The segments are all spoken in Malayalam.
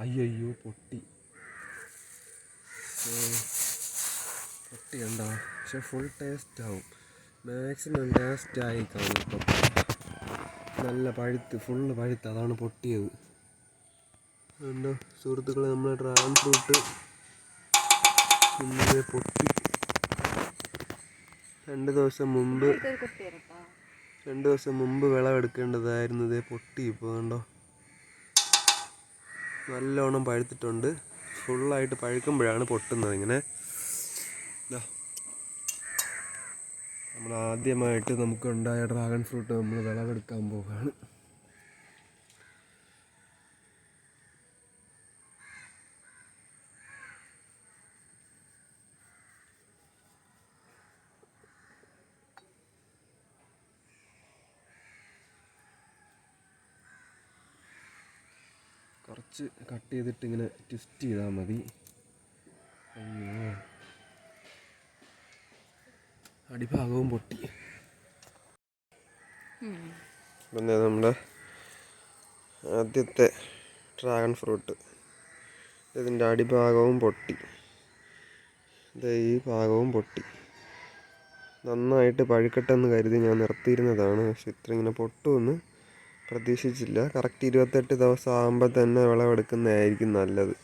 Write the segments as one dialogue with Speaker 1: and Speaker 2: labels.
Speaker 1: അയ്യോ പൊട്ടി. പൊട്ടി കണ്ടോ? പക്ഷെ ഫുൾ ടേസ്റ്റ് ആവും. മാക്സിമം ടേസ്റ്റ് ആയി കാണും നല്ല പഴുത്ത് ഫുള്ള് പഴുത്ത്. അതാണ് പൊട്ടിയത്. കണ്ടോ? സുഹൃത്തുക്കളെ നമ്മൾ ഡ്രാഗൺ ഫ്രൂട്ട് ഇന്നലെ പൊട്ടി. രണ്ട് ദിവസം മുമ്പ് രണ്ട് ദിവസം മുമ്പ് വിളവെടുക്കേണ്ടതായിരുന്നു. ഇതേ പൊട്ടി ഇപ്പോൾ കണ്ടോ? നല്ലോണം പഴുത്തിട്ടുണ്ട്. ഫുള്ളായിട്ട് പഴുക്കുമ്പോഴാണ് പൊട്ടുന്നത് ഇങ്ങനെ. നമ്മൾ ആദ്യമായിട്ട് നമുക്കുണ്ടായ ഡ്രാഗൺ ഫ്രൂട്ട് നമ്മൾ വിളവെടുക്കാൻ പോവുകയാണ്. കുറച്ച് കട്ട് ചെയ്തിട്ട് ഇങ്ങനെ ട്വിസ്റ്റ് ചെയ്താൽ മതി. അടിഭാഗവും പൊട്ടി. പിന്നെ നമ്മുടെ ആദ്യത്തെ ഡ്രാഗൺ ഫ്രൂട്ട് ഇതിന്റെ അടിഭാഗവും പൊട്ടി. ഈ ഭാഗവും പൊട്ടി. നന്നായിട്ട് പഴുക്കട്ടെന്ന് കരുതി ഞാൻ നിർത്തിയിരുന്നതാണ്. പക്ഷെ ഇത്ര ഇങ്ങനെ പൊട്ടുമെന്ന് പ്രതീക്ഷിച്ചില്ല. കറക്റ്റ് ഇരുപത്തെട്ട് ദിവസം ആകുമ്പോൾ തന്നെ വിളവെടുക്കുന്നതായിരിക്കും നല്ലത്.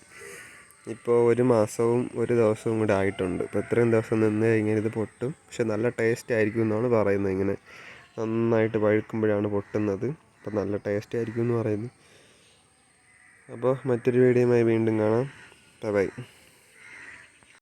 Speaker 1: ഇപ്പോൾ ഒരു മാസവും ഒരു ദിവസവും കൂടെ ആയിട്ടുണ്ട്. ഇപ്പോൾ ഇത്രയും ദിവസം നിന്ന് കഴിഞ്ഞാൽ ഇത് പൊട്ടും. പക്ഷെ നല്ല ടേസ്റ്റ് ആയിരിക്കും എന്നാണ് പറയുന്നത്. ഇങ്ങനെ നന്നായിട്ട് പഴുക്കുമ്പോഴാണ് പൊട്ടുന്നത്. അപ്പോൾ നല്ല ടേസ്റ്റ് ആയിരിക്കും എന്ന് പറയുന്നു. അപ്പോൾ മറ്റൊരു വീഡിയോയുമായി വീണ്ടും കാണാം. Bye bye